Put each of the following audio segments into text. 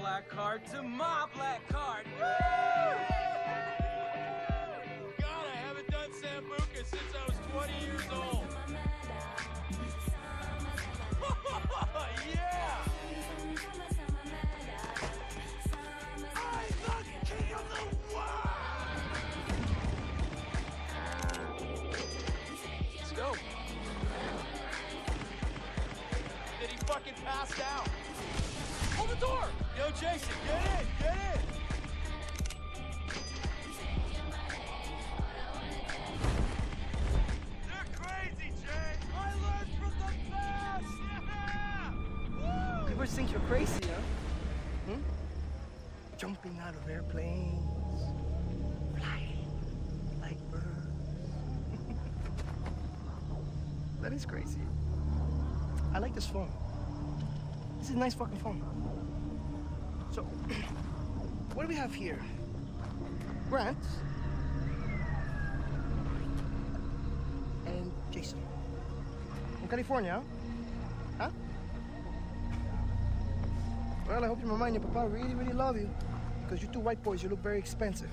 black card to my airplanes, flying like birds. that is crazy. I like this phone. This is a nice fucking phone. So, what do we have here? Grant and Jason from California, huh? Well, I hope your mama and your papa really, really love you. Because you two white boys, you look very expensive.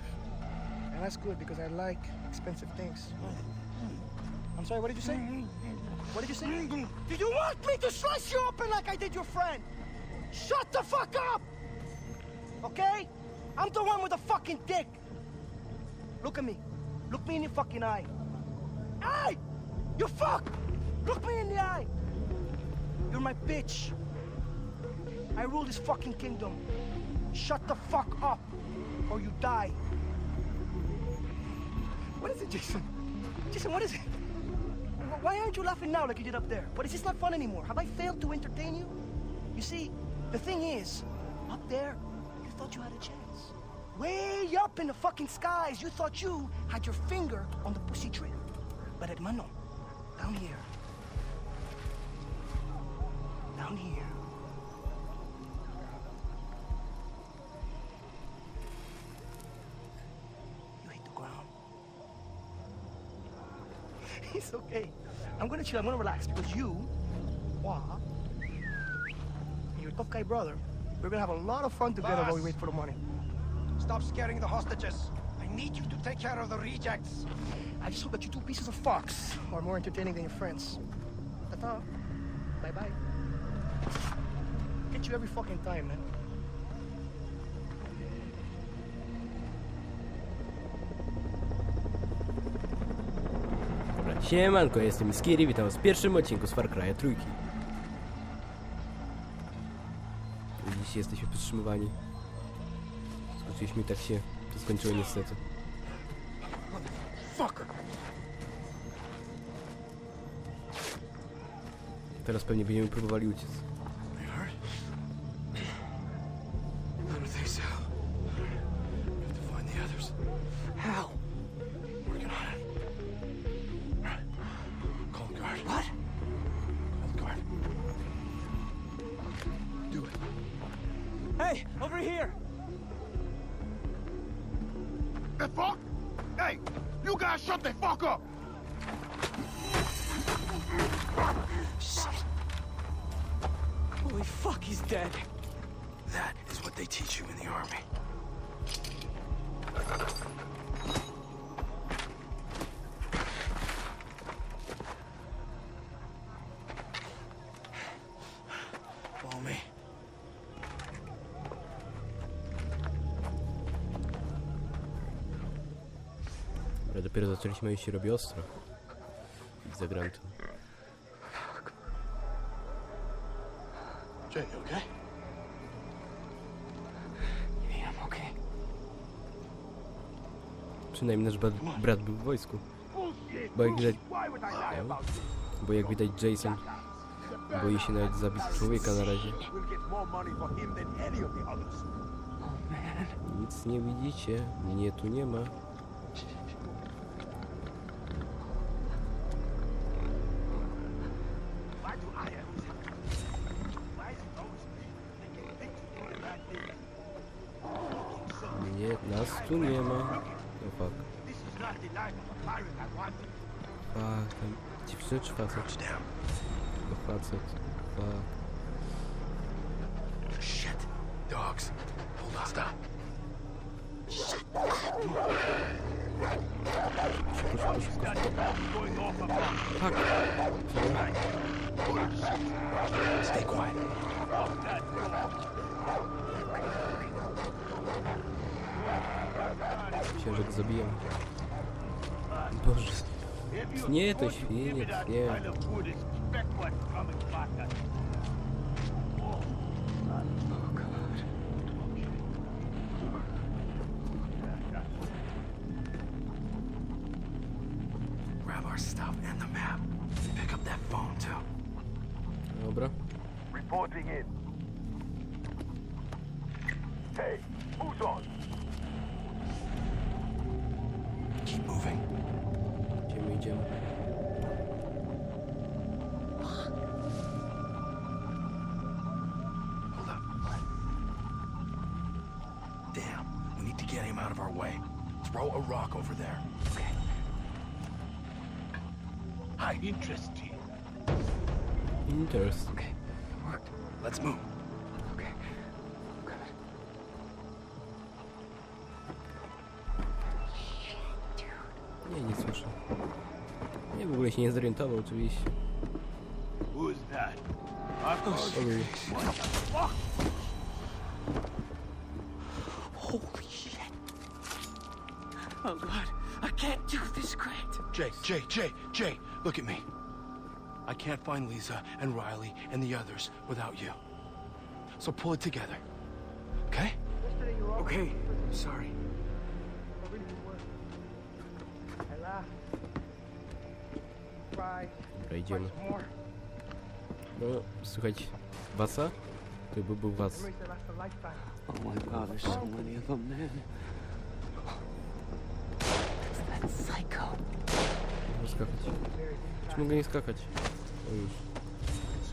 And that's good because I like expensive things. I'm sorry, what did you say? What did you say? Do you want me to slice you open like I did your friend? Shut the fuck up! Okay? I'm the one with the fucking dick. Look at me. Look me in the fucking eye. Hey! You fuck! Look me in the eye! You're my bitch. I rule this fucking kingdom. Shut the fuck up, or you die. What is it, Jason? Jason, what is it? Why aren't you laughing now like you did up there? But is this not fun anymore? Have I failed to entertain you? You see, the thing is, up there, you thought you had a chance. Way up in the fucking skies, you thought you had your finger on the pussy trigger. But hermano, down here, down here, It's okay. I'm gonna chill. I'm gonna relax because you, and your tough guy brother, we're gonna have a lot of fun together while we wait for the money. Stop scaring the hostages. I need you to take care of the rejects. I just hope that you two pieces of fox are more entertaining than your friends. Ta-ta. Bye-bye. Get you every fucking time, man. Siemanko, jestem Skiri, witam was w pierwszym odcinku z Far Cry'a trójki. Dzisiaj jesteśmy powstrzymywani. Skoczyliśmy i tak się to skończyło niestety. Teraz pewnie będziemy próbowali uciec. Fuck, he's dead. That is what they teach you in the army. Follow me. Dobra, dopiero zaczęliśmy i się robi ostro. Widzę Granta. Przynajmniej nasz brat, brat był w wojsku. Bo jak widać... Bo jak widać Jason boi się nawet zabić człowieka na razie. Nic nie widzicie, mnie tu nie ma. Mnie, nas tu nie ma. Fuck. this is not the life of a pirate I wanted. Fuck, dziewczyna czy facet? To facet. Fuck. Shit. Myślałem, map. Pick up that phone, too. Dobra. Reporting in. A rock over there. Okay. Hi. Interesting. Interest. Okay, worked. Let's move. Okay. Nie, nie słyszę. Nie, w ogóle się nie zorientował oczywiście. Who's that? I thought Oh god, I can't do this, Grant. Jay, Jay, Jay, Jay, look at me. I can't find Lisa and Riley and the others without you. So pull it together. Okay? Yesterday you were all Okay, sorry. but really you were. I laughed. Cried. Dobra, idziemy. More. No, słuchajcie. Wasa? To by był was. Memories that last a lifetime. Oh my god, there's so many of them, man. It's that psycho. Mogę skakać. Czy mogę nie skakać? O już.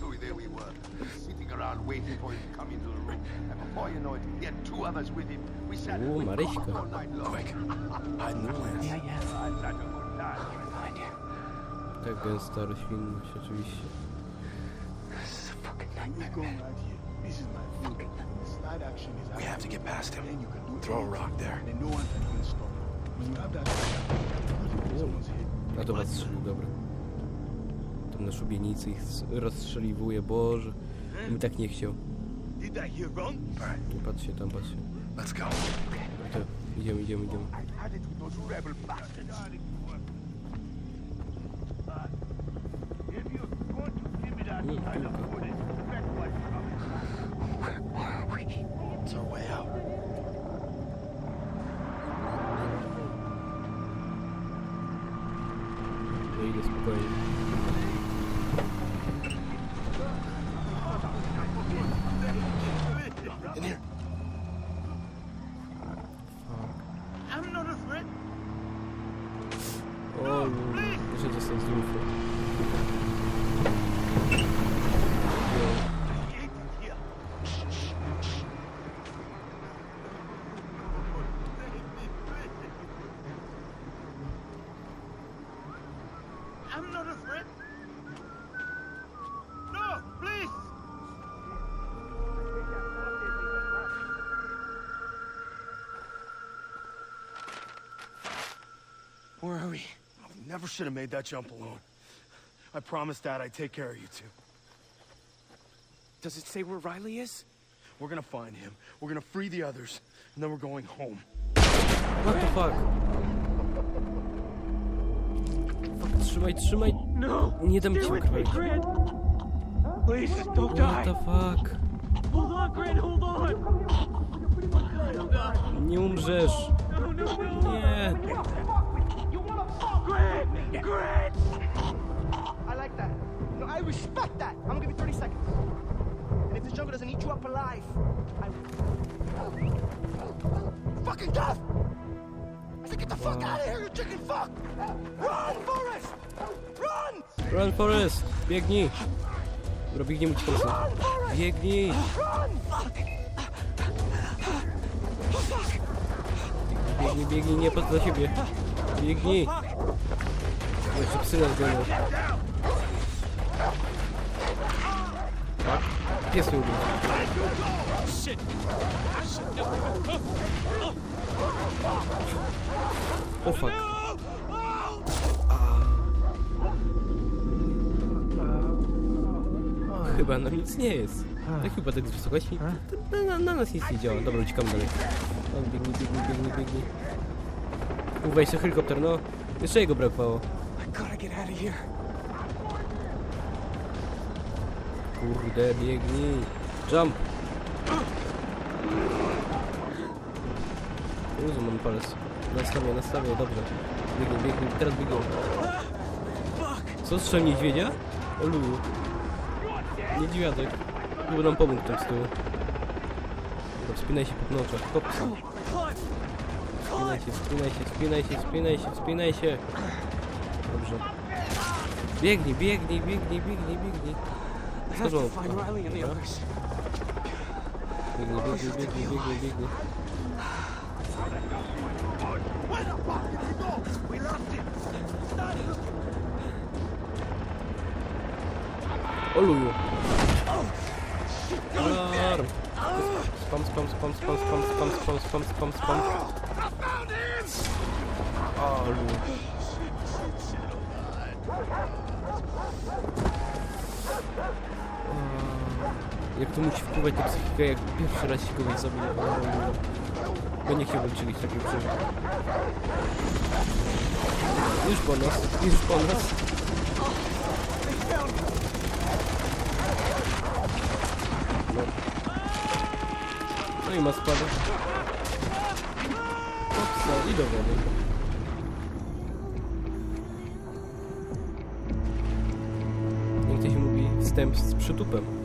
So there we were, sitting around waiting for him to come into the room. And before you know it, he had two others with him. We sat Ooh, and Maryśka. talked all night long. Quick. Hide in the plants. Yeah, yeah. It's such a good time. Behind you. Tak gęsta roślinność oczywiście. This is a fucking nightmare. going right here. This is my field. Slide action is We have to get past him. Then you can do Throw a rock there. And no one can stop you. When you have that, someone's hit. A to was strzelił, dobra. Tam na szubienicy ich rozstrzeliwuje, Boże. Mi tak nie chciał. Nie patrzcie tam, patrzcie. Let's go. To, idziemy, idziemy, idziemy. Here. Where are we? We never should have made that jump alone. I promised Dad I'd take care of you two. Does it say where Riley is? We're gonna find him. We're gonna free the others, and then we're going home. What the fuck? Fuck, trzymaj, trzymaj! No! Nie dam ci Stay with me, ukryć. Grant! Please, don't What die! the fuck? Hold on, Grant, hold on! Nie umrzesz! No, no, no! Nie! Grant! Grant! I like that. No, I respect that. I'm gonna give you 30 seconds. And if this jungle doesn't eat you up alive, I will. Fucking death! I said, get the fuck out of here, you chicken fuck! Run, Forrest! Run! Run Forest! Biegnij! Dobra, biegniemy ci prosto. Run, Forrest! Biegnij! Biegnij, biegnij, nie patrz za siebie. Biegnij! Jeszcze psy nas gonią. Pies ubił. O fuck. Chyba nam nic nie jest. Tak chyba tak z wysokości. Na, na, na nas nic nie działa. Dobra, uciekamy dalej. O, biegnij, biegnij, biegnij, biegnij. Wejść na helikopter, no. Jeszcze jego brakowało. Gotta get out of here. Kurde, biegnij. Jump. Jezu, mam palec. Nastawię, nastawię, dobrze. Biegnij, biegnij, teraz biegnij. Co, strzał niedźwiedzia? O luju. Niedźwiadek. Żeby nam pomógł tam z tyłu. Dobra, Wspinaj się po knoczach, kopsy. Wspinaj się, wspinaj się, wspinaj się, wspinaj się, wspinaj się. Dobrze. Biegnij, biegnij, biegnij, biegnij, biegnij. Zdarzyło. Biegnij, biegnij, biegnij, biegnij, biegnij. Where the fuck did he go? We lost him. O luju. Alarm. Spam, spam, spam, spam, spam, spam, spam, spam, spam, spam. Jak to musi wpływać na psychikę, jak pierwszy raz się kogoś zabije. Bo nie chciałbym czegoś takiego przeżyć. Już po nas, już po nas. No i ma spadek. Opsa i do wody. z przytupem.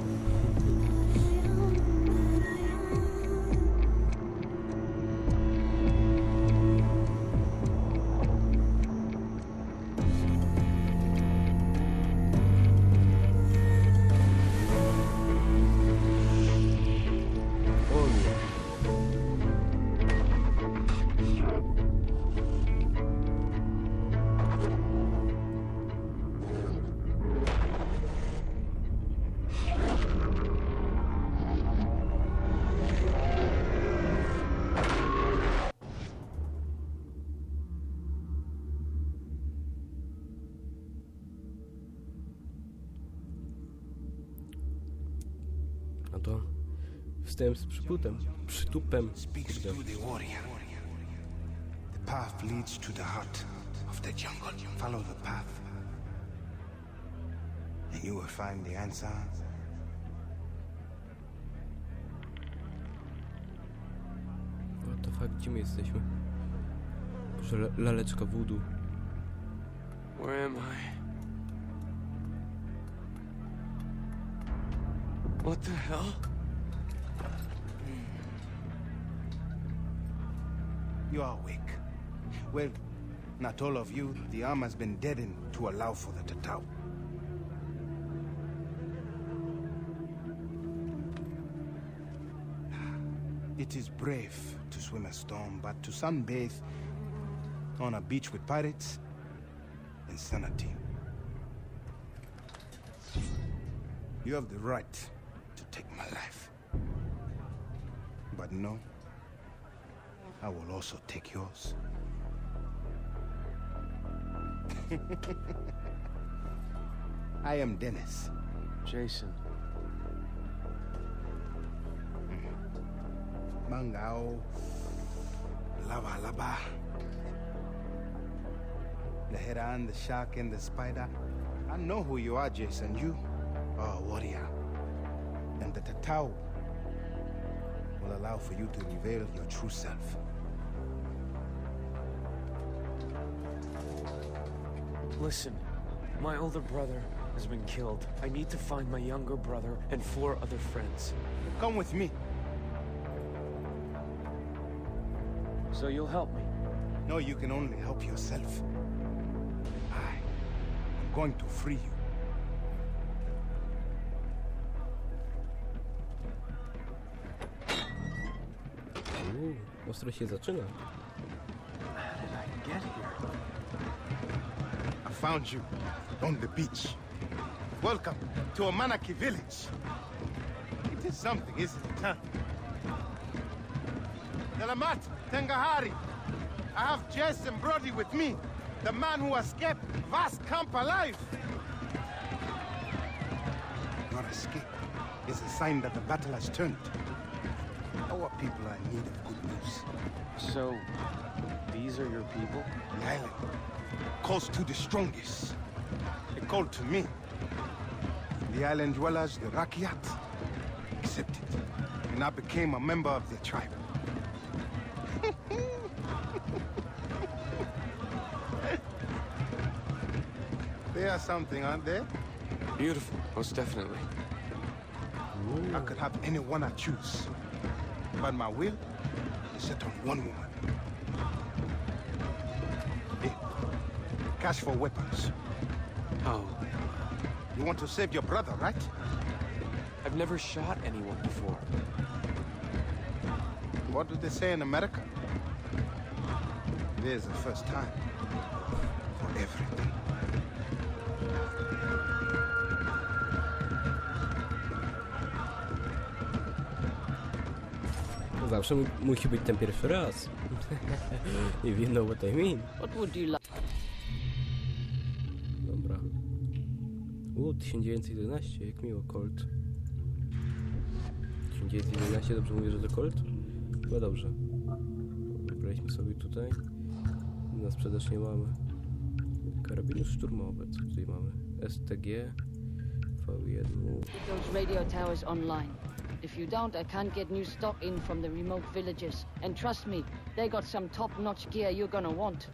Wstęp z przyputem. Przytupem. Kurde. path leads to the heart of the jungle. Follow the path, and you will find the answer. What the fuck, gdzie my jesteśmy? Boże, la- laleczka voodoo. Where am I? What the hell? You are awake. Well, not all of you. The arm has been deadened to allow for the Tatau. It is brave to swim a storm, but to sunbathe on a beach with pirates, insanity. You have the right to take my life. But no, I will also take yours. I am Dennis. Jason. Mangao. Lava Lava. The heron, the shark, and the spider. I know who you are, Jason. You are a warrior. And the Tatau will allow for you to reveal your true self. Listen, my older brother has been killed. I need to find my younger brother and four other friends. Come with me. So you'll help me. No, you can only help yourself. I am going to free you. Ostro się zaczyna. Found you on the beach. Welcome to Amanaki village. It is something, isn't it, huh? Delamat, Tengahari. I have Jason Brody with me, the man who escaped Vast Camp alive. Your escape is a sign that the battle has turned. Our people are in need of good news. So, These are your people? The island calls to the strongest. It called to me. The island dwellers, the Rakiat, accepted. And I became a member of their tribe. they are something, aren't they? Beautiful, most definitely. I could have anyone I choose. But my will is set on one woman. Cash for weapons. Oh, You want to save your brother, right? I've never shot anyone before. What do they say in America? There's a first time for everything. Zawsze mu musi być ten pierwszy raz. If you know what I mean. What would you like? U, 1911, jak miło, Colt. 1911, dobrze mówię, że to Colt? Chyba dobrze. Wybraliśmy sobie tutaj. Na sprzedaż nie mamy. Karabiny szturmowe, co tutaj mamy? STG, V1. Get those radio towers online. If you don't, I can't get new stock in from the remote villages. And trust me, they got some top-notch gear you're gonna want.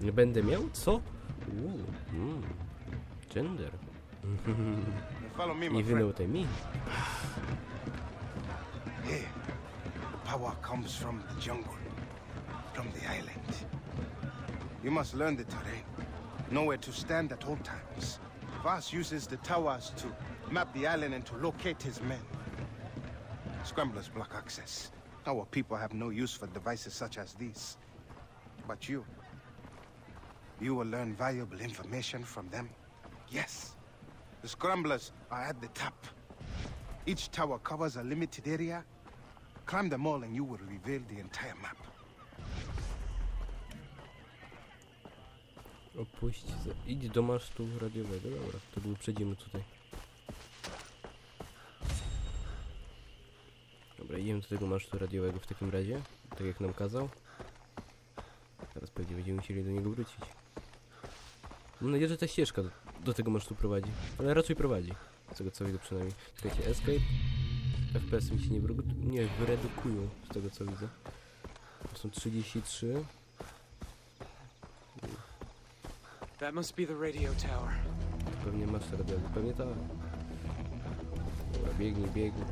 Nie będę miał? Co? Uuu, mm. Gender. Follow me, my If you know what I mean. The power comes from the jungle, from the island. You must learn the terrain, know where to stand at all times. Voss uses the towers to map the island and to locate his men. Scramblers block access. Our people have no use for devices such as these. But you, you will learn valuable information from them. Yes, the scramblers are at the top. Each tower covers a limited area. Climb them all and you will reveal the entire map. Opuść. Idź do masztu radiowego. Dobra, to wyprzedzimy tutaj. Dobra, idziemy do tego masztu radiowego w takim razie. Tak jak nam kazał. Teraz pewnie będziemy musieli do niego wrócić. Mam nadzieję, że ta ścieżka do, tego masztu prowadzi. Ale raczej prowadzi. Z tego co widzę przynajmniej. Czekajcie, escape. FPS mi się nie, nie wyredukują z tego co widzę. To są 33. That must be the radio tower. Pewnie masz radiowy, pewnie tak. Dobra, biegnij, biegnij.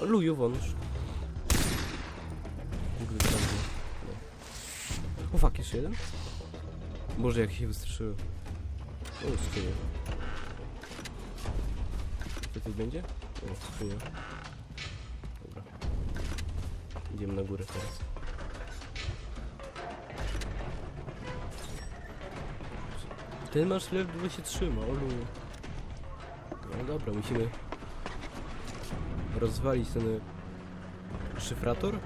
Luju, wąż. Tam. No. O fuck, jeszcze jeden? Boże, jak się wystraszyłem. O, skrzynia. Co tu będzie? O, skrzynia. Dobra. Idziemy na górę teraz. Ten masz ledwo się trzyma, olu. No dobra, musimy rozwalić ten szyfrator?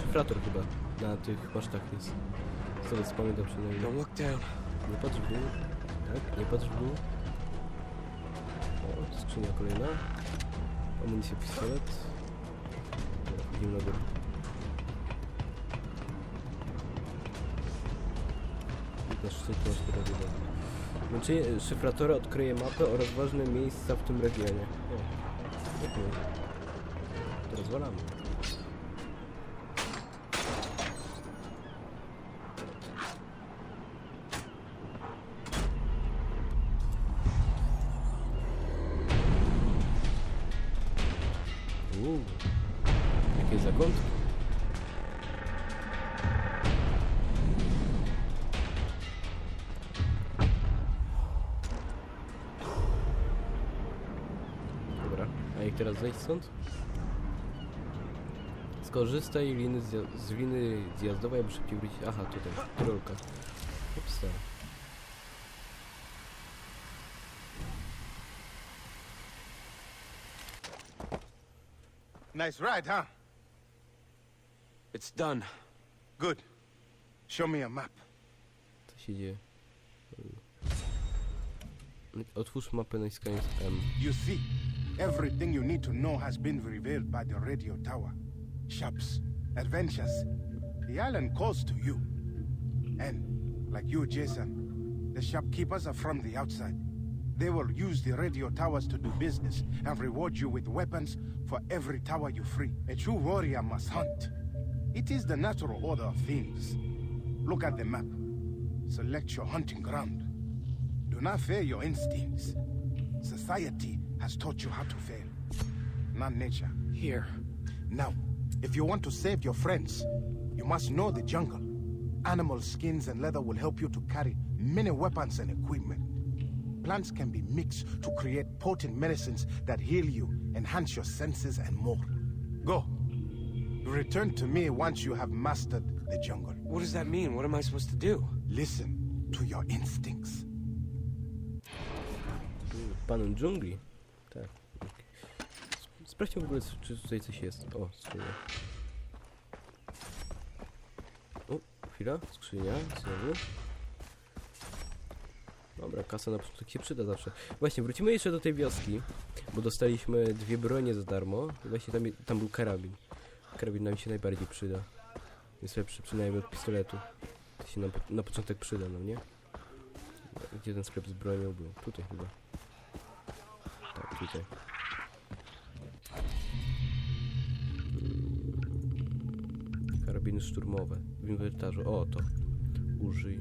Szyfrator chyba na tych masztach jest. Z tego co pamiętam przynajmniej. Don't look down. Nie patrz w dół. Tak, nie patrz w dół. O, skrzynia kolejna. Amunicja pistolet. Idziemy na górę. Na szczycie masz radiowe. Łączenie szyfratora odkryje mapę oraz ważne miejsca w tym regionie. O, miło. To rozwalamy. Zejść stąd? Skorzystaj liny z liny zjazdowej, aby szybciej wrócić. Aha, tutaj, rolka. Upsa. Nice ride, huh? It's done. Good. Show me a map. Co się dzieje? Otwórz mapę naciskając M. You see, Everything you need to know has been revealed by the radio tower. Shops, adventures. The island calls to you. And, like you, Jason, the shopkeepers are from the outside. They will use the radio towers to do business and reward you with weapons for every tower you free. A true warrior must hunt. It is the natural order of things. Look at the map. Select your hunting ground. Do not fear your instincts. Society has taught you how to fail, not nature. Here. Now, if you want to save your friends, you must know the jungle. Animal skins and leather will help you to carry many weapons and equipment. Plants can be mixed to create potent medicines that heal you, enhance your senses, and more. Go. Return to me once you have mastered the jungle. What does that mean? What am I supposed to do? Listen to your instincts. Panem dżungli. Tak. Sprawdźmy w ogóle, czy tutaj coś jest. O, skrzynia. O, chwila, skrzynia, znowu. Dobra, kasa na początek się przyda zawsze. Właśnie, wrócimy jeszcze do tej wioski, bo dostaliśmy dwie bronie za darmo. Właśnie tam, tam był karabin. Karabin nam się najbardziej przyda. Jest lepszy przynajmniej od pistoletu. To się na, na początek przyda, no nie? Gdzie ten sklep z bronią był? Tutaj chyba. Tak, tutaj. Karabiny szturmowe w inwentarzu. O, to. Użyj.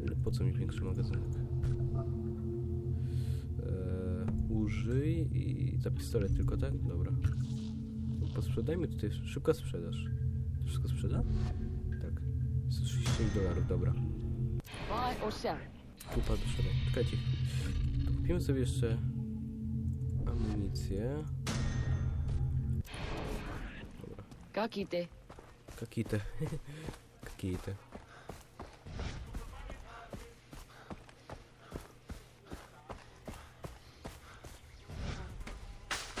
Ale Po co mi większy magazynek? Eee, użyj i za pistolet tylko, tak? Dobra. Posprzedajmy tutaj. Szybka sprzedaż. To wszystko sprzeda? Tak. 136 dolarów, dobra. Kupa do szereg. Czekajcie. Kupimy sobie jeszcze amunicję. Kakite. Kakite. Kakite.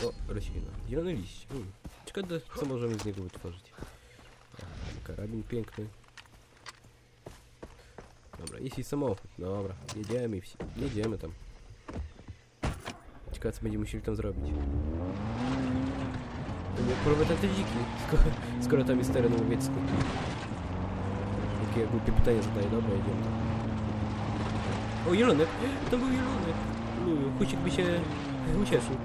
O, roślina. Zielony liść. Hmm. Ciekawe, co możemy z niego wytworzyć. O, karabin piękny. Dobra, jeśli samochód. Dobra, jedziemy, i wsi- jedziemy tam. Ciekawe, co będziemy musieli tam zrobić. Będziemy polować na te dziki, skoro, skoro tam jest teren łowiecki. Jakie głupie pytanie zadaję, dobra, jedziemy tam. O, jelonek! To był jelonek! Luju, Husik by się ucieszył.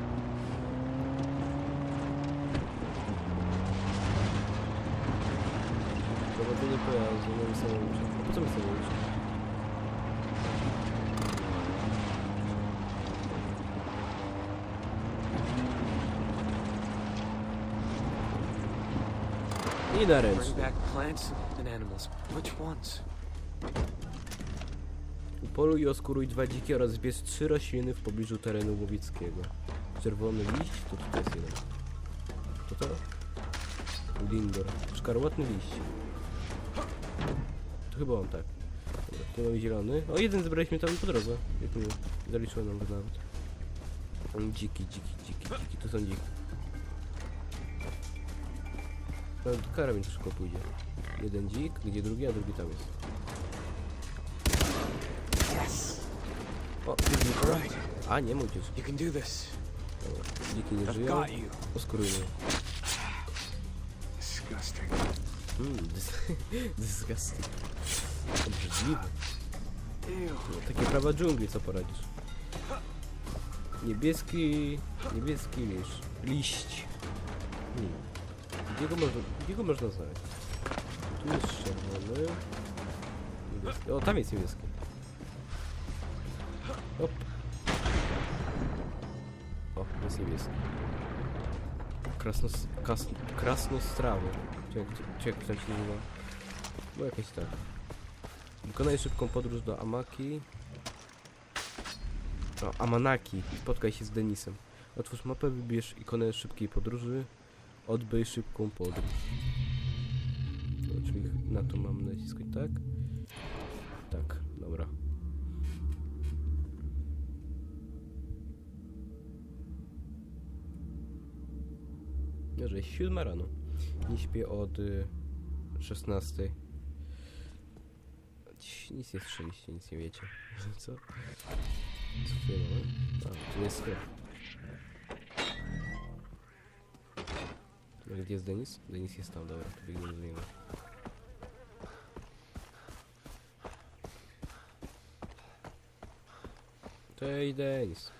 Prowadzenie pojazdu, nowy samochód. A po co mi? I ones? Upoluj i oskuruj dwa dziki oraz zbierz trzy rośliny w pobliżu terenu łowieckiego. Czerwony liść, to tutaj jest jeden. To to? Lindor. Szkarłatny liść. To chyba on, tak. Dobra, tu mamy zielony. O, jeden zebraliśmy tam po drodze. Jak nie zaliczyłem nam go nawet. Dziki, dziki, dziki, dziki, to są dziki. No, karabin szybko pójdzie. Jeden dzik, gdzie drugi, a drugi tam jest. O, dzik. A, nie mój this. Dobra, dziki nie żyją. Oskurujmy. Disgusting. Mmm, disgusting. Obrzydliwe. No, takie prawa dżungli, co poradzisz? Niebieski... Niebieski liść. Liść. Hmm. Gdzie go można, gdzie go można znaleźć? Tu jest czerwony. Niebieski. O, tam jest niebieski. Hop. O, jest niebieski. Krasnos... Kas, krasnostrawy. Czy jak, to się nazywa? No jakieś tak. Wykonaj szybką podróż do Amaki. O, Amanaki. Spotkaj się z Denisem. Otwórz mapę, wybierz ikonę szybkiej podróży. Odbyj szybką podróż. Czyli na to mam naciskać, tak? Tak, dobra. Że jest siódma rano. Nie śpię od y, 16. Dziś nic nie strzeliście, nic nie wiecie. Co? Co tu mamy? A, tu jest sklep. No, Gdzie jest Denis? Denis jest tam, dobra, to biegnę do niego. Cześć Denis.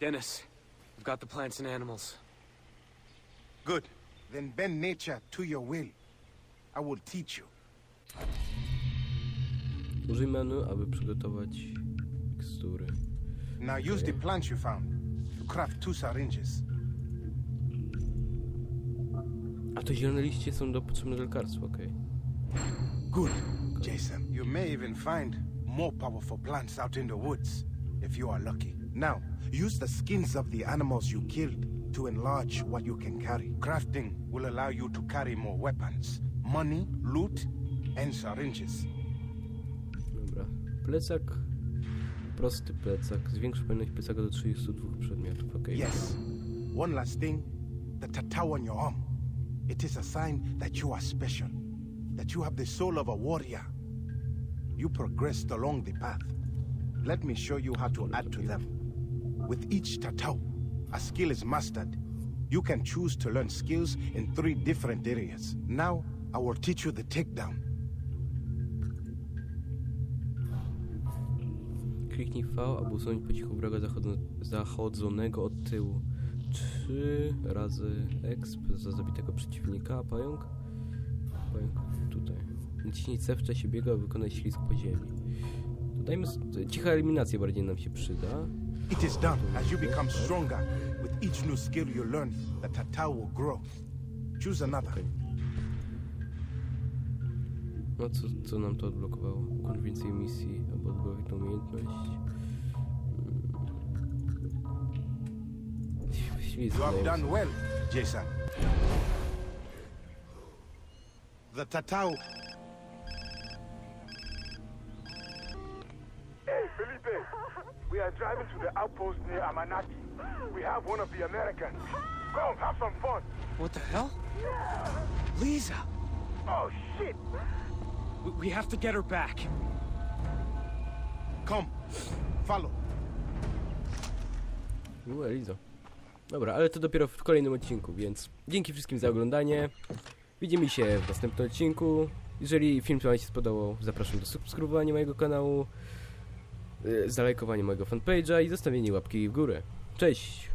Dennis, I've got the plants and animals. Good. Then bend nature to your will. I will teach you. Użyj menu, aby przygotować mikstury. Now use the plants you found to craft two syringes. A to zielone liście są do potrzebne do lekarstwa, okej. Good, Jason. You may even find more powerful plants out in the woods, if you are lucky. Now, use the skins of the animals you killed to enlarge what you can carry. Crafting will allow you to carry more weapons, money, loot, and syringes. Dobra. Plecak. Prosty plecak. Zwiększ pojemność plecaka do 32 przedmiotów, okej. Yes. One last thing the tattoo on your arm. It is a sign that you are special, that you have the soul of a warrior. You progressed along the path. Let me show you how to add to them. With each tattoo, a skill is mastered. You can choose to learn skills in three different areas. Now, I will teach you the takedown. Kliknij V, aby usunąć po cichu wroga zachodzonego od tyłu. Trzy razy exp za zabitego przeciwnika. Pająk? Pająk tutaj. Naciśnij C w czasie biegu, aby wykonać ślizg po ziemi. Dodajmy... Cicha eliminacja bardziej nam się przyda. It is done. As you become stronger, with each new skill you learn, the tattoo will grow. Choose another. No co, co nam to odblokowało? Więcej misji, albo odblokuj tą umiejętność. You have daje done well, Jason. The tattoo. Hey, Felipe. We are driving to the outpost near Amanaki. We have one of the Americans. Come, have some fun. What the hell? Lisa! Oh, shit. We, we have to get her back. Come, follow. U, Eliza. Dobra, ale to dopiero w kolejnym odcinku, więc dzięki wszystkim za oglądanie. Widzimy się w następnym odcinku. Jeżeli film Wam się spodobał, zapraszam do subskrybowania mojego kanału, yy, zalajkowania mojego fanpage'a i zostawienia łapki w górę. Cześć!